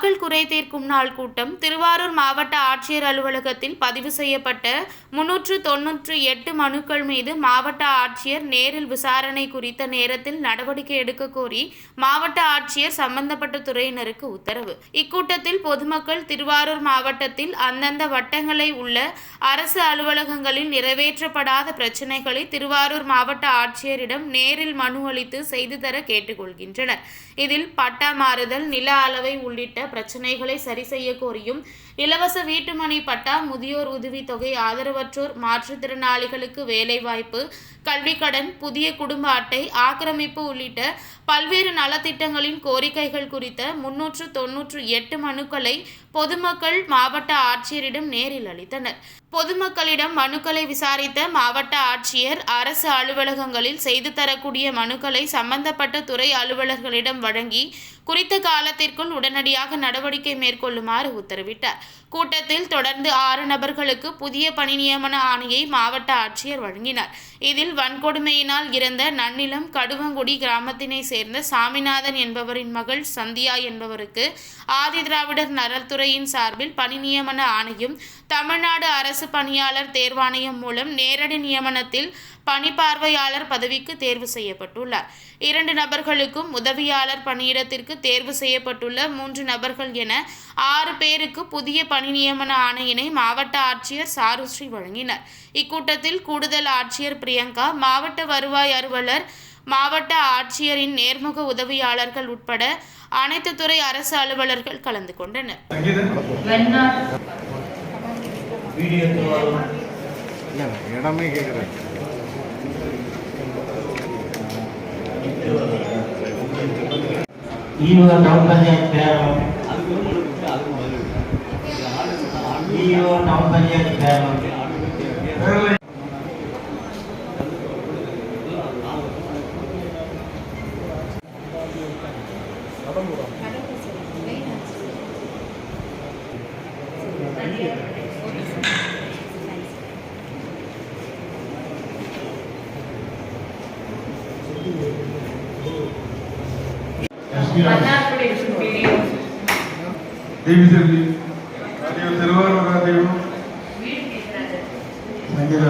குறை தீர்க்கும் நாள் கூட்டம் திருவாரூர் மாவட்ட ஆட்சியர் அலுவலகத்தில் பதிவு செய்யப்பட்ட முன்னூற்று தொன்னூற்று எட்டு மனுக்கள் மீது மாவட்ட ஆட்சியர் நேரில் விசாரணை குறித்த நேரத்தில் நடவடிக்கை எடுக்க கோரி மாவட்ட ஆட்சியர் சம்பந்தப்பட்ட துறையினருக்கு உத்தரவு. இக்கூட்டத்தில் பொதுமக்கள் திருவாரூர் மாவட்டத்தில் அந்தந்த வட்டங்களை உள்ள அரசு அலுவலகங்களில் நிறைவேற்றப்படாத பிரச்சினைகளை திருவாரூர் மாவட்ட ஆட்சியரிடம் நேரில் மனு அளித்து செய்து தர கேட்டுக்கொள்கின்றனர். இதில் பட்டா மாறுதல் நில அளவை உள்ளிட்ட பிரச்சினைகளை சரி செய்ய கோரியும் இலவச வீட்டுமனை பட்டா முதியோர் உதவித்தொகை ஆதரவற்றோர் மாற்றுத்திறனாளிகளுக்கு வேலைவாய்ப்பு கல்விக்கடன் புதிய குடும்ப அட்டை ஆக்கிரமிப்பு உள்ளிட்ட பல்வேறு நலத்திட்டங்களின் கோரிக்கைகள் குறித்த முன்னூற்று தொன்னூற்று எட்டு மனுக்களை பொதுமக்கள் மாவட்ட ஆட்சியரிடம் நேரில் அளித்தனர். பொதுமக்களிடம் மனுக்களை விசாரித்த மாவட்ட ஆட்சியர் அரசு அலுவலகங்களில் செய்து தரக்கூடிய மனுக்களை சம்பந்தப்பட்ட துறை அலுவலர்களிடம் வழங்கி குறித்த காலத்திற்குள் உடனடியாக நடவடிக்கை மேற்கொள்ளுமாறு உத்தரவிட்டார். கூட்டத்தில் தொடர்ந்து ஆறு நபர்களுக்கு புதிய பணி நியமன ஆணையை மாவட்ட ஆட்சியர் வழங்கினார். இதில் வன்கொடுமையினால் இறந்த நன்னிலம் கடுவங்குடி கிராமத்தினை சேர்ந்த சாமிநாதன் என்பவரின் மகள் சந்தியா என்பவருக்கு ஆதி திராவிடர் நலத்துறையின் சார்பில் பணி நியமன ஆணையும் தமிழ்நாடு அரசு பணியாளர் தேர்வாணையம் மூலம் நேரடி நியமனத்தில் பணிப்பார்வையாளர் பதவிக்கு தேர்வு செய்யப்பட்டுள்ளார். இரண்டு நபர்களுக்கும் உதவியாளர் பணியிடத்திற்கு தேர்வு செய்யப்பட்டுள்ள மூன்று நபர்கள் என ஆறு பேருக்கு புதிய பணி நியமன ஆணையினை மாவட்ட ஆட்சியர் சாருஸ்ரீ வழங்கினார். இக்கூட்டத்தில் கூடுதல் ஆட்சியர் பிரியங்கா மாவட்ட வருவாய் அலுவலர் மாவட்ட ஆட்சியரின் நேர்முக உதவியாளர்கள் உட்பட அனைத்து துறை அரசு அலுவலர்கள் கலந்து கொண்டனர். இடமே கேட்குறேன் ஈரோடு டவுன் பஞ்சாயத்து பேரம் ஈரோடு டவுன் பஞ்சாயத்து பேரம் దేవి మరియు తెలుగు దేవుడు సంగీత